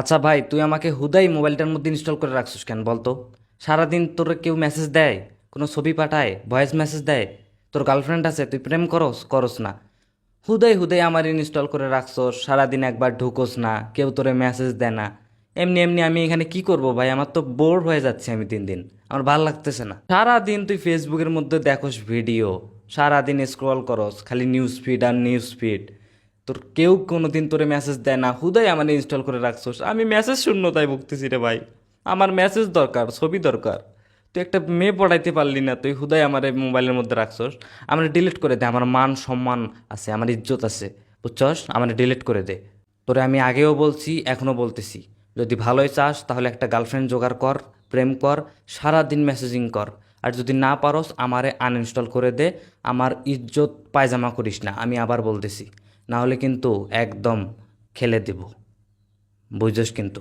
আচ্ছা ভাই, তুই আমাকে হুদাই মোবাইলটার মধ্যে ইনস্টল করে রাখছিস কেন বলতো? সারাদিন তোর কেউ মেসেজ দেয়, কোনো ছবি পাঠায় ভয়েস মেসেজ দেয়, তোর গার্লফ্রেন্ড আছে, তুই প্রেম করস করস না। হুদাই হুদাই আমার ইনস্টল করে রাখছস, সারাদিন একবার ঢুকোস না, কেউ তোরে মেসেজ দেয় না। এমনি এমনি আমি এখানে কি করব ভাই? আমার তো বোর হয়ে যাচ্ছে আমি দিন দিন, আমার ভালো লাগতেছে না। সারাদিন তুই ফেসবুকের মধ্যে দেখোস ভিডিও সারাদিন স্ক্রল করস, খালি নিউজ ফিড আর নিউজ ফিড তোর কেউ কোনো দিন তোরে মেসেজ দেয় না। হুদাই আমার ইনস্টল করে রাখছোস। আমি মেসেজ শূন্যতায় ভুগতেছি রে ভাই। আমার মেসেজ দরকার, ছবি দরকার। তুই একটা মেয়ে পড়াইতে পারলি না, তুই হুদাই আমার মোবাইলের মধ্যে রাখছোস। আমার ডিলিট করে দে, আমার মান সম্মান আছে, আমার ইজ্জত আছে, বুঝছস? আমার ডিলিট করে দে। তোরে আমি আগেও বলছি এখনও বলতেছি। যদি ভালোই চাস, তাহলে একটা গার্লফ্রেন্ড জোগাড় কর, প্রেম কর, সারাদিন মেসেজিং কর। আর যদি না পারস, আমারে আনইনস্টল করে দে। আমার ইজ্জত পায়জামা করিস না, আমি আবার বলতেছি। না হলে কিন্তু একদম খেলে দেব। বুঝছস কিন্তু?